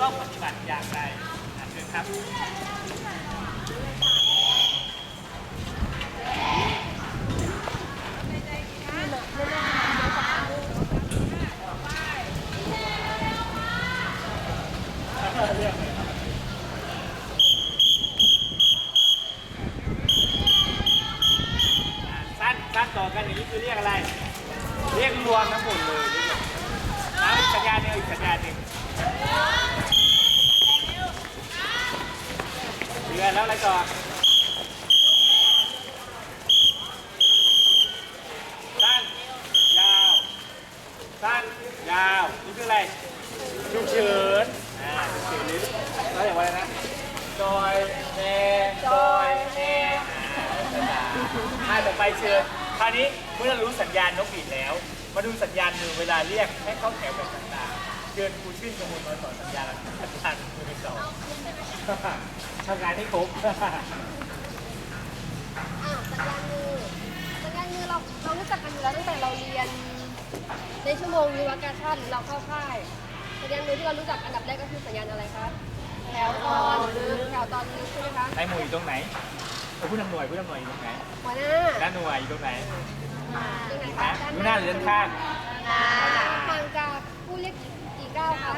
ต้องปฏิบัติอย่างไรอะเชิญครับสั้นสั้นต่อกันอย่างนี้คือเรียกอะไร เรียกรวมทั้งหมดเลยเรียกเอาอีกสัญญาณหนึ่งอีกสัญญาณหนึ่ง ดือนแล้วอะไรต่อสั้นยาวสั้นยาวนี่คืออะไรฉุกเฉินอ่าฉุกเฉินหรือเขาเรียกว่าอะไรนะจอยแอจอยแออ่าต่อไปเชิญคราวนี้เมื่อเรารู้สัญญาณนกหวีดแล้ว มาดูสัญญาณมือเวลาเรียกให้เข้าแถวแบบต่างๆเชิญครูชื่นกมลมาสอนสัญญาณสัญญาณมือเป็นสอง ทำงานให้ครบอะสัญญาณมือสัญญาณมือเราเรารู้จักกันอยู่แล้วตั้งแต่เราเรียน ในชั่วโมงวิวกาชาติหรือเราเข้าค่ายสัญญาณมือที่เรารู้จักอันดับแรกก็คือสัญญาณอะไรคะแถวตอนลึกแถวตอนลึกใช่ไหมคะนายหมวยอยู่ตรงไหนเอาผู้นำหน่วยผู้นำหน่วยอยู่ตรงไหนหัวหน้าด้านหน่วยอยู่ตรงไหนตรงไหนนะคะอยู่หน้าหรือด้านข้างห่างจากผู้เรียกกี่ก้าวคะ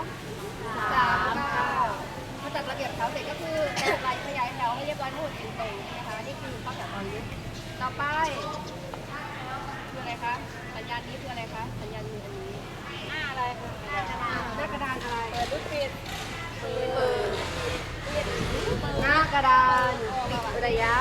สามก้าวพอจัดระเบียบแถวเสร็จก็คือแบ่งรายขยายแถวให้เรียบร้อยทั้งหมดเป็นตรงใช่ไหมคะนี่คือข้อแถวตอนนี้ต่อไปคืออะไรคะสัญญาณนี้คืออะไรคะสัญญาณมืออันนี้หน้าอะไรหน้ากระดานหน้ากระดานอะไรเปิดลูกปิดเปิดหน้ากระดานปิดระยะ